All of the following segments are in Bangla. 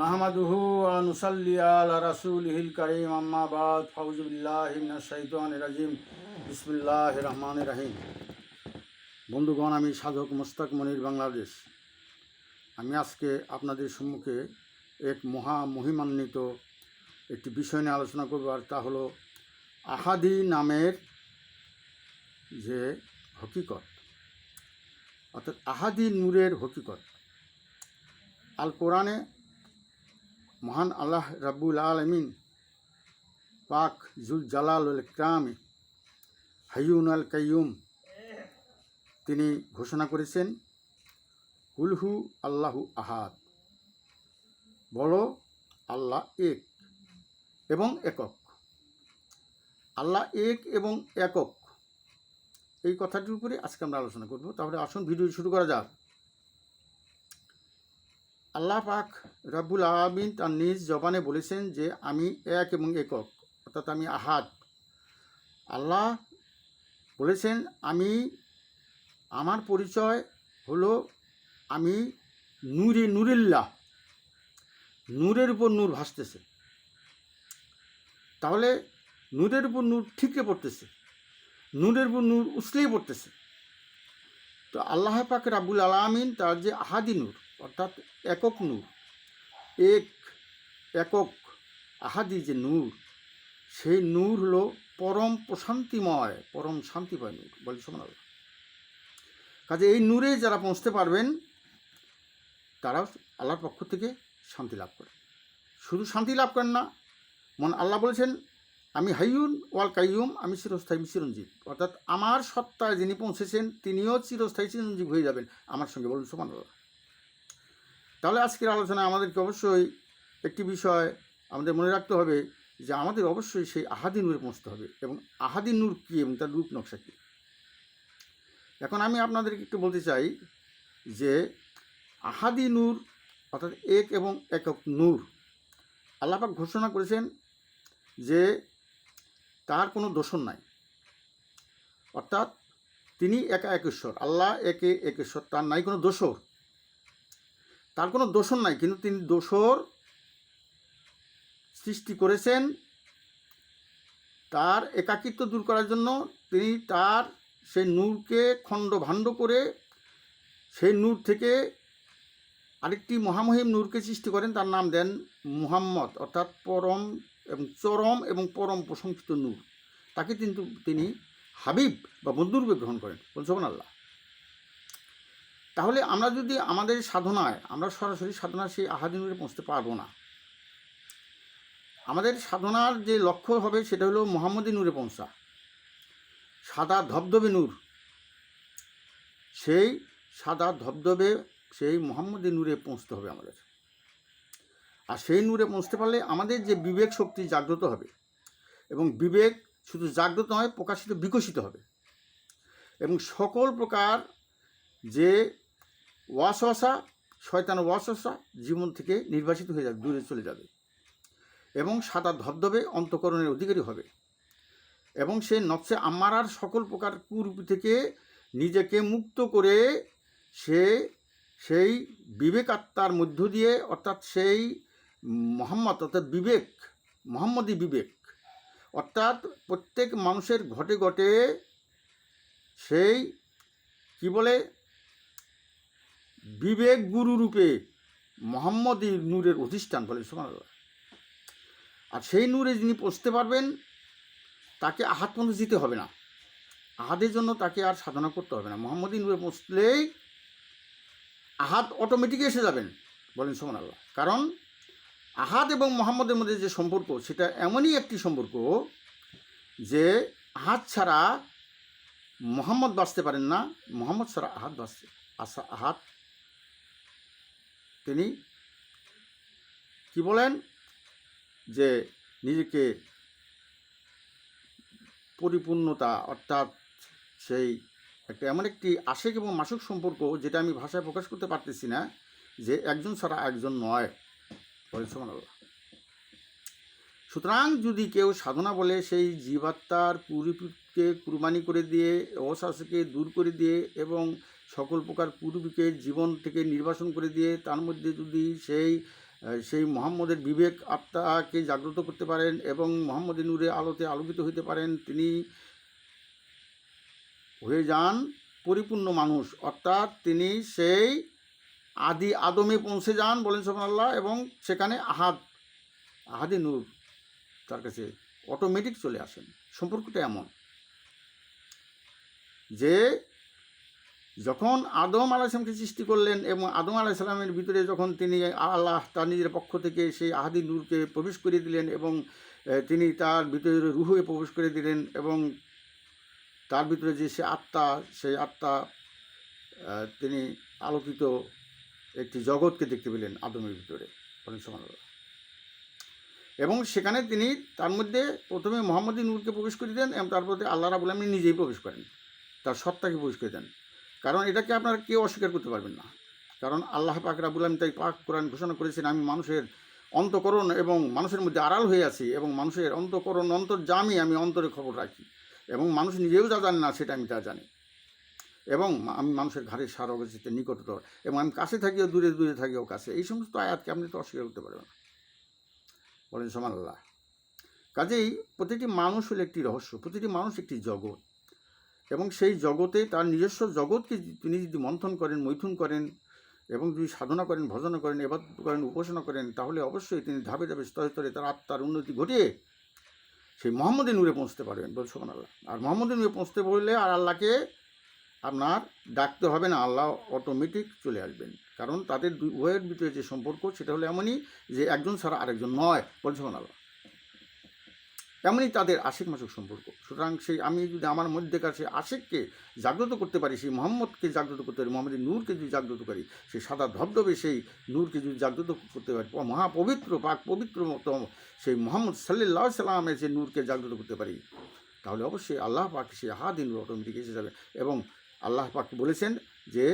নাহমাদুহু ওয়া নুসাল্লি আলা রাসূলিহিল কারীম, আম্মা বাদ। ফাউযু বিল্লাহি মিনাশ শাইতানির রাজিম। বিসমিল্লাহির রহমানির রহিম। বন্ধুগণ, আমি সাধক মোস্তাক মনির বাংলাদেশ। আমি আজকে আপনাদের সম্মুখে এক মহা মহিমান্বিত একটি বিষয় নিয়ে আলোচনা করব, আর তা হলো আহাদি নামের যে হকিকত। অর্থাৎ আহাদি নূরের হকিকত। আল কোরআনে মহান আল্লাহ রাব্বুল আলমিন পাক জুল জালাল ক্রামে হাইউন আল কাইয়ুম তিনি ঘোষণা করেছেন হুলহু আল্লাহু আহাদ। বলো, আল্লাহ এক এবং একক। আল্লাহ এক এবং একক। এই কথাটির উপরে আজকে আমরা আলোচনা করব। তাহলে আসুন ভিডিও শুরু করা যাক। আল্লাহ পাক রাব্বুল আলমিন তার নিজ জবানে বলেছেন যে আমি এক এবং একক, অর্থাৎ আমি আহাদ। আল্লাহ বলেছেন, আমি, আমার পরিচয় হলো আমি নূরে নুরিল্লাহ। নূরের উপর নূর ভাসতেছে। তাহলে নূরের উপর নূর ঠিকরে পড়তেছে, নূরের উপর নূর উছলেই পড়তেছে। তো আল্লাহ পাক রাবুল আলামিন তার যে আহাদি নূর অর্থাৎ একক নূর। এক, একক আহাদি যে নূর, সেই নূর হলো পরম প্রশান্তিময়, পরম শান্তিময় নূর বলি সমান কাজে এই নূরে যারা পৌঁছতে পারবেন তারা আল্লাহর পক্ষ থেকে শান্তি লাভ করে শুধু শান্তি লাভ করেন না মন আল্লাহ বলেছেন, আমি হাইয়ুন ওয়াল কাইয়ুম, আমি চিরস্থায়ী চিরঞ্জীব। অর্থাৎ আমার সত্তায় যিনি পৌঁছেছেন, তিনিও চিরস্থায়ী, চিরঞ্জীব হয়ে যাবেন। আমার সঙ্গে বলুন সমান তাহলে আজকের আলোচনায় আমাদেরকে অবশ্যই একটি বিষয় আমাদের মনে রাখতে হবে যে আমাদের অবশ্যই সেই আহাদি নূরে পৌঁছতে হবে এবং আহাদি নূর কী এবং তার রূপ নকশা কী? এখন আমি আপনাদেরকে একটু বলতে চাই যে আহাদি নূর অর্থাৎ এক এবং একক নূর আল্লাপাক ঘোষণা করেছেন যে তার কোনো দোষণ নাই। অর্থাৎ তিনি একা একেশ্বর, আল্লাহ একে একেশ্বর, তার নাই কোনো দোষর। তার কোনো দোষণ নাই, কিন্তু তিনি দোষর সৃষ্টি করেছেন। তার একাকিত্ব দূর করার জন্য তিনি তার সেই নূরকে খণ্ড ভাণ্ড করে সেই নূর থেকে আরেকটি মহামহিম নূরকে সৃষ্টি করেন। তার নাম দেন মুহাম্মদ, অর্থাৎ পরম এবং চরম এবং পরম প্রশংসিত নূর। তাকে কিন্তু তিনি হাবিব বা বন্ধুরূপে গ্রহণ করেন। বলছেন আল্লাহ। তাহলে আমরা যদি আমাদের সাধনায়, আমরা সরাসরি সাধনার সেই আহাদি নূরে পৌঁছতে পারব না। আমাদের সাধনার যে লক্ষ্য হবে সেটা হলো মোহাম্মদী নূরে পৌঁছা। সাদা ধবধবে নূর। সেই সাদা ধবধবে, সেই মোহাম্মদী নূরে পৌঁছতে হবে আমাদের। আর সেই নূরে পৌঁছতে পারলে আমাদের যে বিবেক শক্তি জাগ্রত হবে এবং বিবেক শুধু জাগ্রত নয়, প্রকাশিত, বিকশিত হবে। এবং সকল প্রকার যে ওয়াসওয়াসা শয়তান ওয়াসওয়াসা জীবন থেকে নির্বাসিত হয়ে যাবে, দূরে চলে যাবে। এবং সাদা ধবধবে অন্তকরণের অধিকারী হবে। এবং সে নকশে আম্মারার সকল প্রকার কুরূপ থেকে নিজেকে মুক্ত করে সে সেই বিবেক আত্মার মধ্য দিয়ে, অর্থাৎ সেই মোহাম্মদ, অর্থাৎ বিবেক, মোহাম্মদী বিবেক, অর্থাৎ প্রত্যেক মানুষের ঘটে ঘটে সেই, কি বলে? বিবেক গুরু রূপে মোহাম্মদী নূরের অধিষ্ঠান বলে সমান আর সেই নূরে যিনি পৌঁছতে পারবেন, তাকে আহাত পর্যন্ত দিতে হবে না। আহাদের জন্য তাকে আর সাধনা করতে হবে না। মোহাম্মদী নূরে পৌঁছলেই আহাত অটোমেটিক এসে যাবেন বলেন সোমান আল্লাহ কারণ আহাদ এবং মোহাম্মদের মধ্যে যে সম্পর্ক, সেটা এমনই একটি সম্পর্ক যে আহাদ ছাড়া মোহাম্মদ বাঁচতে পারেন না, মোহাম্মদ ছাড়া আহাদ বাঁচতে আসা আহাদ তিনি কি বলেন? যে নিজেকে পরিপূর্ণতা অর্থাৎ সেই একটা এমন একটি আশেক এবং মাসুক সম্পর্ক যেটা আমি ভাষায় প্রকাশ করতে পারতেছি না, যে একজন ছাড়া একজন নয়। সুতরাং যদি কেউ সাধনা বলে, সেই জীবাত্মার কুরুপিকে কুরবানি করে দিয়ে অশ্বাসকে দূর করে দিয়ে এবং সকল প্রকার কুরুপিকে জীবন থেকে নির্বাসন করে দিয়ে তার মধ্যে যদি সেই সেই মোহাম্মদের বিবেক আত্মাকে জাগ্রত করতে পারেন এবং মোহাম্মদের নূরে আলোতে আলোকিত হইতে পারেন, তিনি হয়ে যান পরিপূর্ণ মানুষ। অর্থাৎ তিনি সেই আদি আদমে পৌঁছে যান বলেন সোহান আল্লাহ এবং সেখানে আহাদ, আহাদি নূর তার কাছে অটোমেটিক চলে আসেন। সম্পর্কটা এমন যে যখন আদম আলাইসলামকে সৃষ্টি করলেন এবং আদম আলাইসালামের ভিতরে যখন তিনি আল্লাহ তার নিজের পক্ষ থেকে সেই আহাদি নূরকে প্রবেশ করে দিলেন এবং তিনি তার ভিতরে রুহে প্রবেশ করে দিলেন এবং তার ভিতরে যে সে আত্মা, সেই আত্মা তিনি আলোকিত একটি জগৎকে দেখতে পেলেন আদমের ভিতরে। বলেন সুবহানাল্লাহ। এবং সেখানে তিনি তার মধ্যে প্রথমে মোহাম্মদী নূরকে প্রবেশ করে দেন এবং তারপরে আল্লাহ রাবুল আলমী নিজেই প্রবেশ করেন। তার সত্তাকে প্রবেশ করে দেন। কারণ এটাকে আপনারা কেউ অস্বীকার করতে পারবেন না। কারণ আল্লাহ পাক রাবুল আলম তাই পাক কোরআন ঘোষণা করেছেন, আমি মানুষের অন্তকরণ এবং মানুষের মধ্যে আড়াল হয়ে আছি এবং মানুষের অন্তকরণ, অন্তর্জামী আমি অন্তরে খবর রাখি এবং মানুষ নিজেও যা জানে না সেটা আমি তা জানি। এবং আমি মানুষের ঘাড়ে সার অবস্থিত নিকটতর এবং আমি কাছে থাকিও দূরে দূরে থাকিও কাছে। এই সমস্ত আয়াতকে আপনি তো অস্বীকার করতে পারবেন না। বলেন সমান আল্লাহ কাজেই প্রতিটি মানুষ হলো একটি রহস্য, প্রতিটি মানুষ একটি জগৎ। এবং সেই জগতে, তার নিজস্ব জগৎকে তিনি যদি মন্থন করেন, মৈথুন করেন এবং যদি সাধনা করেন, ভজনা করেন এবার করেন, উপাসনা করেন, তাহলে অবশ্যই তিনি ধাপে ধাপে স্তরে স্তরে তার আত্মার উন্নতি ঘটিয়ে সেই মোহাম্মদের নূরে পৌঁছতে পারবেন বল সোমান আল্লাহ। আর মোহাম্মদের নূরে পৌঁছতে বললে আর আল্লাহকে আপনার ডাকতে হবে না, আল্লাহ অটোমেটিক চলে আসবেন। কারণ তাদের উভয়ের ভিতরে যে সম্পর্ক, সেটা হলো এমনই যে একজন ছাড়া আরেকজন নয়, বলছে আল্লাহ। এমনই তাদের আশেক মাসুক সম্পর্ক। সুতরাং সেই আমি যদি আমার মধ্যেকার সেই আশেককে জাগ্রত করতে পারি, সেই মোহাম্মদকে জাগ্রত করতে পারি, মোহাম্মদের নূরকে যদি জাগ্রত করি, সেই সাদা ধবধবে সেই নূরকে যদি জাগ্রত করতে পারি মহাপবিত্র, পাক পবিত্র মতো সেই মোহাম্মদ সাল্লাহ সাল্লামের যে নূরকে জাগ্রত করতে পারি, তাহলে অবশ্যই আল্লাহ পাক সেই হাদিন অটোমেটিক এসে যাবে এবং আল্লাহ পাক বলেছেন যে,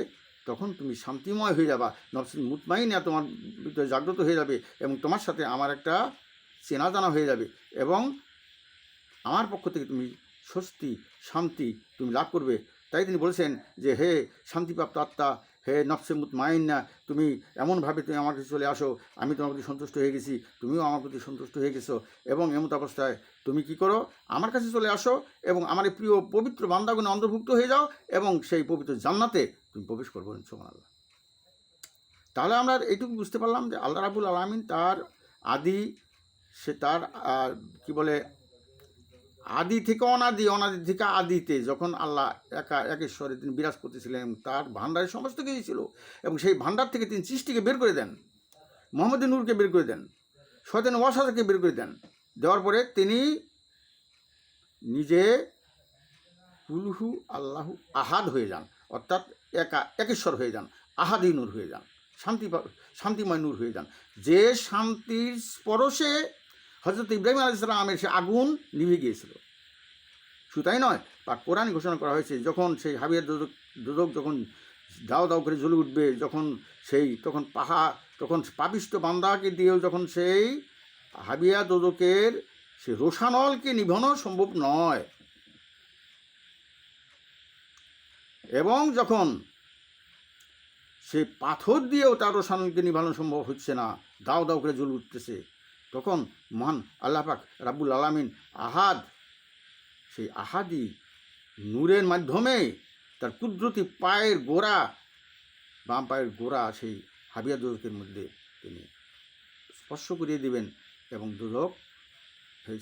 তখন তুমি শান্তিময় হয়ে যাবা নফসিন মুতমাইনা তোমার ভিতরে জাগ্রত হয়ে যাবে এবং তোমার সাথে আমার একটা চেনা জানা হয়ে যাবে এবং আমার পক্ষ থেকে তুমি স্বস্তি, শান্তি তুমি লাভ করবে। তাই তিনি বলেছেন যে, হে শান্তিপ্রাপ্ত আত্মা, হে নফসে মুতমাইন্না তুমি এমনভাবে তুমি আমার কাছে চলে আসো, আমি তোমার প্রতি সন্তুষ্ট হয়ে গেছি, তুমিও আমার প্রতি সন্তুষ্ট হয়ে গেছো এবং এমত অবস্থায় তুমি কি করো? আমার কাছে চলে আসো এবং আমার এই প্রিয় পবিত্র বান্দাগুনে অন্তর্ভুক্ত হয়ে যাও এবং সেই পবিত্র জান্নাতে তুমি প্রবেশ করব সোমান আল্লাহ তাহলে আমরা এইটুকু বুঝতে পারলাম যে আল্লাহ রাবুল আলমিন তার আদি, সে তার কি বলে আদি থেকে অনাদি অনাদি থেকে আদিতে যখন আল্লাহ একা, একেশ্বরে তিনি বিরাজ করতেছিলেন, তার ভাণ্ডারে সমস্ত কিছু ছিল এবং সেই ভাণ্ডার থেকে তিনি সৃষ্টিকে বের করে দেন, মোহাম্মদ নূরকে বের করে দেন শয়তান ওয়াসাদাকে বের করে দেন। দেওয়ার পরে তিনি নিজে কুলহু আল্লাহু আহাদ হয়ে যান, অর্থাৎ একা, একেশ্বর হয়ে যান, আহাদি নূর হয়ে যান, শান্তি শান্তিময় নূর হয়ে যান। যে শান্তির স্পর্শে হজরত ইব্রাহিম আলাইসালামের সে আগুন নিভে গিয়েছিল। শুধু তাই নয় বা কোরআন ঘোষণা করা হয়েছে, যখন সেই হাবিয়ার দোদক দোদক যখন দাও দাও করে জ্বলে উঠবে, যখন সেই, তখন পাহা, তখন পাপিষ্ট বান্দাকে দিয়েও যখন সেই হাবিয়া দোদকের সে রোশানলকে নিভানো সম্ভব নয়। এবং যখন সে পাথর দিয়েও তার রোশানলকে নিভানো সম্ভব হচ্ছে না, দাও দাও করে জ্বলে উঠতেছে তখন মহান আল্লাহ পাক রাব্বুল আলামিন আহাদ, সেই আহাদি নূরের মাধ্যমে তার কুদরতি পায়ের গোড়া, বাম পায়ের গোড়া সেই হাবিয়া দুদকের মধ্যে তিনি স্পর্শ করিয়ে দিবেন এবং দুদক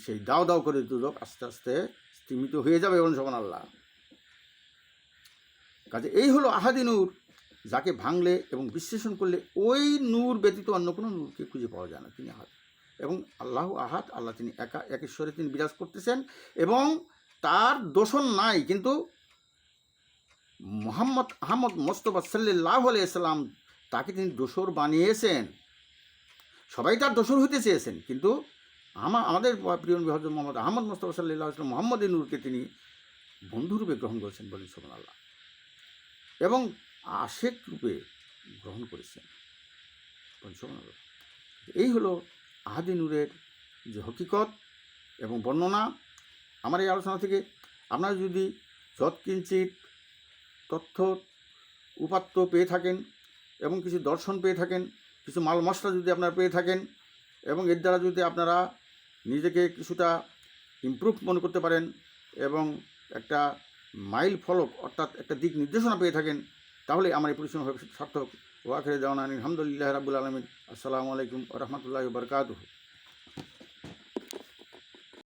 সেই- দাও দাও করে দুদক আস্তে আস্তে স্তিমিত হয়ে যাবে এবং সমান আল্লাহ কাজে এই হলো আহাদি নূর, যাকে ভাঙলে এবং বিশ্লেষণ করলে ওই নূর ব্যতীত অন্য কোনো নূরকে খুঁজে পাওয়া যায় না। তিনি আহাদ। এবং আল্লাহ আহাদ, আল্লাহ তিনি একা একেশ্বরে তিনি বিরাজ করতেছেন এবং তার দোষণ নাই। কিন্তু মোহাম্মদ আহমদ মোস্তফা সাল্লাহ আলাইসাল্লাম তাকে তিনি দোসর বানিয়েছেন। সবাই তার দোসর হইতে চেয়েছেন, কিন্তু আমা আমাদের প্রিয় নবী হজরত মোহাম্মদ আহমদ মোস্তফা সাল্লাহ আসলাম মোহাম্মদ নূরকে তিনি বন্ধুরূপে গ্রহণ করেছেন বলেন সোমান আল্লাহ এবং আশেক রূপে গ্রহণ করেছেন বলেন আল্লাহ এই হলো আহাদি নূরের যে হকিকত এবং বর্ণনা, আমার এই আলোচনা থেকে আপনারা যদি যৎকিঞ্চিত তথ্য উপাত্ত পেয়ে থাকেন এবং কিছু দর্শন পেয়ে থাকেন, কিছু মাল মশলা যদি আপনারা পেয়ে থাকেন এবং এর দ্বারা যদি আপনারা নিজেকে কিছুটা ইমপ্রুভ মনে করতে পারেন এবং একটা মাইল ফলক অর্থাৎ একটা দিক নির্দেশনা পেয়ে থাকেন, তাহলে আমার এই পরিশ্রম সার্থক। वाखिर दौनानी अलहमदिल्ला रबुलमिन असल वरहमल वर्का